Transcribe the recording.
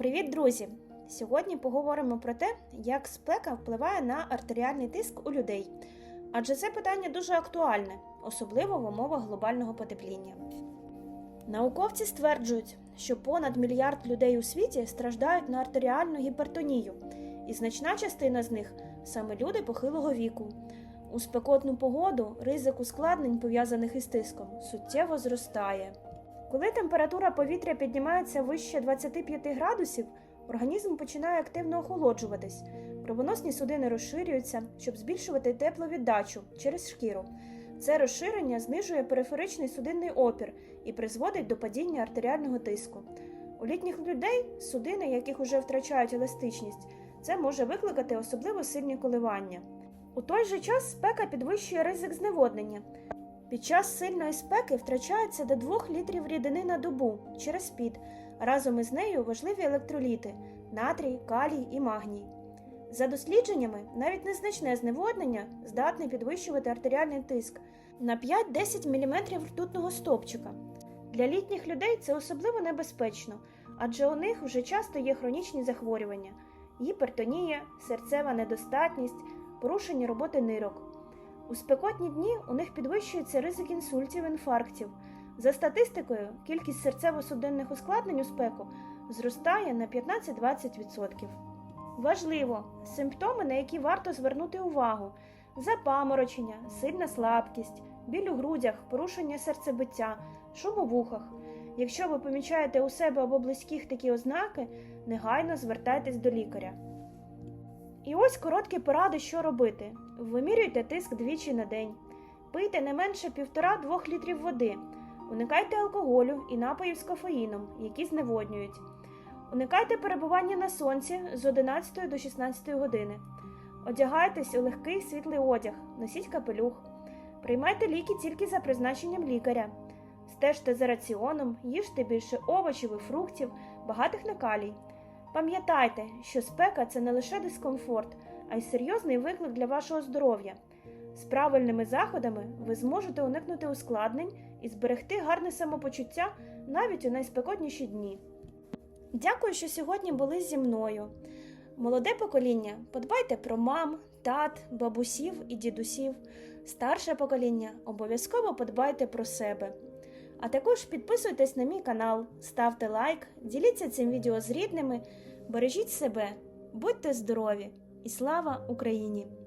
Привіт, друзі! Сьогодні поговоримо про те, як спека впливає на артеріальний тиск у людей. Адже це питання дуже актуальне, особливо в умовах глобального потепління. Науковці стверджують, що понад мільярд людей у світі страждають на артеріальну гіпертонію, і значна частина з них саме люди похилого віку. У спекотну погоду ризик ускладнень, пов'язаних із тиском, суттєво зростає. Коли температура повітря піднімається вище 25 градусів, організм починає активно охолоджуватись. Кровоносні судини розширюються, щоб збільшувати тепловіддачу через шкіру. Це розширення знижує периферичний судинний опір і призводить до падіння артеріального тиску. У літніх людей судини, яких уже втрачають еластичність, це може викликати особливо сильні коливання. У той же час спека підвищує ризик зневоднення. Під час сильної спеки втрачається до 2 літрів рідини на добу через під. Разом із нею важливі електроліти натрій, калій і магній. За дослідженнями, навіть незначне зневоднення здатне підвищувати артеріальний тиск на 5-10 мм ртутного стовпчика. Для літніх людей це особливо небезпечно, адже у них вже часто є хронічні захворювання: гіпертонія, серцева недостатність, порушення роботи нирок. У спекотні дні у них підвищується ризик інсультів, інфарктів. За статистикою, кількість серцево-судинних ускладнень у спеку зростає на 15-20%. Важливо симптоми, на які варто звернути увагу: запаморочення, сильна слабкість, біль у грудях, порушення серцебиття, шум у вухах. Якщо ви помічаєте у себе або близьких такі ознаки, негайно звертайтесь до лікаря. І ось короткі поради, що робити. Вимірюйте тиск двічі на день. Пийте не менше 1,5-2 літрів води. Уникайте алкоголю і напоїв з кофеїном, які зневоднюють. Уникайте перебування на сонці з 11 до 16 години. Одягайтесь у легкий світлий одяг, носіть капелюх. Приймайте ліки тільки за призначенням лікаря. Стежте за раціоном, їжте більше овочів і фруктів, багатих на калій. Пам'ятайте, що спека це не лише дискомфорт, а й серйозний виклик для вашого здоров'я. З правильними заходами ви зможете уникнути ускладнень і зберегти гарне самопочуття навіть у найспекотніші дні. Дякую, що сьогодні були зі мною. Молоде покоління, подбайте про мам, тат, бабусів і дідусів. Старше покоління обов'язково подбайте про себе. А також підписуйтесь на мій канал, ставте лайк, діліться цим відео з рідними, бережіть себе, будьте здорові і слава Україні!